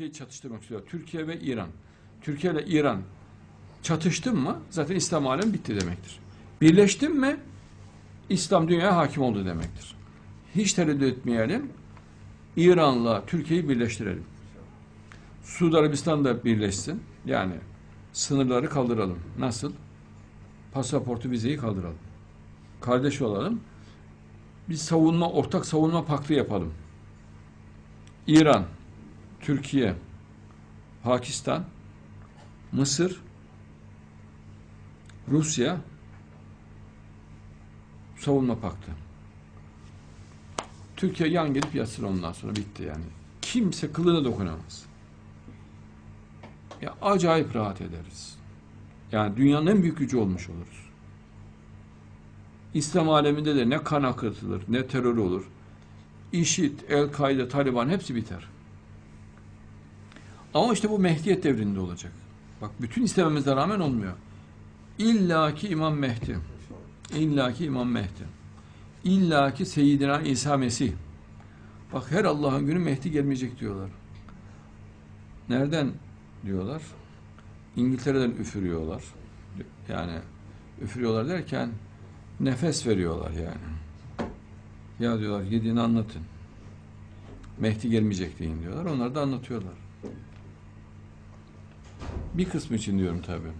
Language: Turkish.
Türkiye'yi çatıştırmak istiyor. Türkiye ve İran. Türkiye ile İran çatıştın mı zaten İslam alemi bitti demektir. Birleştin mi İslam dünyaya hakim oldu demektir. Hiç tereddüt etmeyelim. İran'la Türkiye'yi birleştirelim. Suudi Arabistan da birleşsin. Yani sınırları kaldıralım. Nasıl? Pasaportu, vizeyi kaldıralım. Kardeş olalım. Biz savunma, ortak savunma paktı yapalım. İran, Türkiye, Pakistan, Mısır, Rusya savunma paktı. Türkiye yan gelip yatsın ondan sonra bitti yani. Kimse kılına dokunamaz. Ya acayip rahat ederiz. Yani dünyanın en büyük gücü olmuş oluruz. İslam aleminde de ne kan akıtılır, ne terör olur. İşit, El-Kaide, Taliban hepsi biter. Ama işte bu Mehdiyet devrinde olacak. Bak bütün istememize rağmen olmuyor. İlla ki İmam Mehdi. İlla ki İmam Mehdi. İlla ki Seyyidina İsa Mesih. Bak her Allah'ın günü Mehdi gelmeyecek diyorlar. Nereden diyorlar? İngiltere'den üfürüyorlar. Yani üfürüyorlar derken nefes veriyorlar yani. Ya diyorlar yediğini anlatın. Mehdi gelmeyecek deyin diyorlar. Onlar da anlatıyorlar. Bir kısmı için diyorum tabii.